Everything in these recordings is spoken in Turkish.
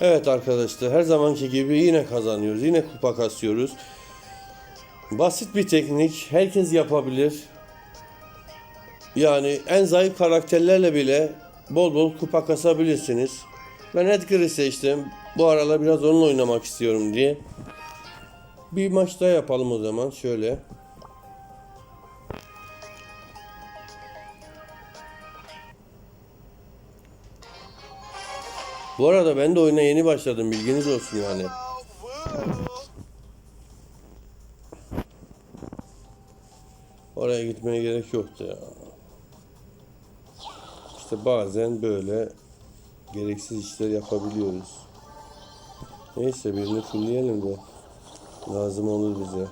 Evet arkadaşlar her zamanki gibi yine kazanıyoruz. Yine kupa kasıyoruz. Basit bir teknik. Herkes yapabilir. Yani en zayıf karakterlerle bile bol bol kupa kasabilirsiniz. Ben Edgar'ı seçtim. Bu aralar biraz onunla oynamak istiyorum diye. Bir maç daha yapalım o zaman. Şöyle. Bu arada ben de oyuna yeni başladım. Bilginiz olsun yani. Oraya gitmeye gerek yoktu ya. İşte bazen böyle gereksiz işler yapabiliyoruz. Neyse birini fullleyelim de lazım olur bize.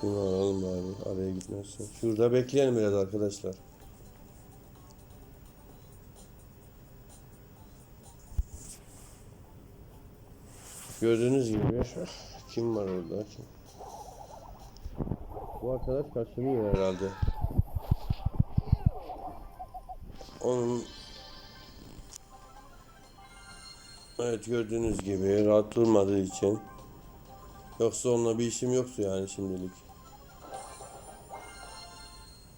Şunu alalım bari araya gitmezsin. Şurada bekleyelim biraz arkadaşlar. Gördüğünüz gibi kim var orada? Kim? Bu arkadaş kaçınıyor herhalde. Onun Evet gördüğünüz gibi rahat durmadığı için Yoksa onunla bir işim yoktu yani şimdilik.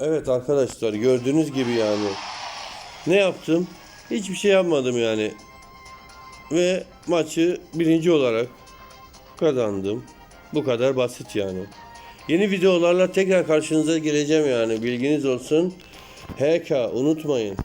Evet arkadaşlar gördüğünüz gibi yani. Ne yaptım? Hiçbir şey yapmadım yani. Ve maçı birinci olarak kazandım. Bu kadar basit yani. Yeni videolarla tekrar karşınıza geleceğim yani bilginiz olsun. HK unutmayın.